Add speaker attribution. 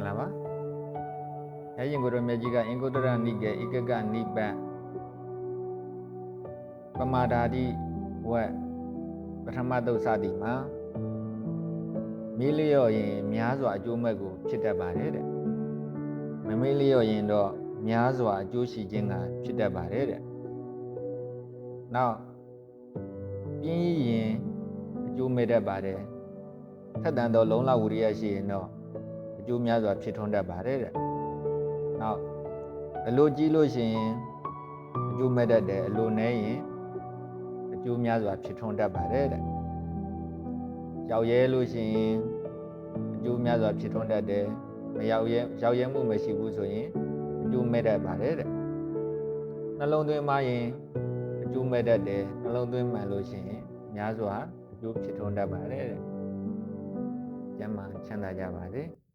Speaker 1: င်္ဂလာပါရရင်ကိုရမြတ်ကြီးကအင်္ဂုတ္တရနိကေဧကကနိပတ်ပမာဒာတိဝက်ပထမသုတ်စသည်မှာမေးလျော့ရင်များစွာအကျိုးမဲ့ကိုဖြစ်တတ်ပါတယ်တဲ့မမေးလျော့ရင်တော့များစွာအကျိုးရှိခြင်းကဖြစ်တတ်ပါတယ်တဲ့နောက်ပြင်းရင်အကျိုးမဲ့တတ်ပါတယ်ထက်တန်သောလုံလဝိရိယရှိရင်တော့ အကျိုးများစွာဖြစ်ထွန်းတတ်ပါတယ်တဲ့နောက်အလိုကြီးလို့ရှိရင်အကျိုးမဲ့တတ်တယ်အလိုနည်းရင်အကျိုးများစွာဖြစ်ထွန်းတတ်ပါတယ်တဲ့ရောက်ရဲလို့ရှိရင်အကျိုးများစွာဖြစ်ထွန်းတတ်တယ်မရောက်ရဲရောက်ရဲမှုမရှိဘူးဆိုရင်အကျိုးမဲ့တတ်ပါတယ်တဲ့နှလုံးသွင်းမှရင်အကျိုးမဲ့တတ်တယ်နှလုံးသွင်းမှန်လို့ရှိရင်များစွာအကျိုးဖြစ်ထွန်းတတ်ပါတယ်တဲ့ကျမ်းမာချမ်းသာကြပါစေ။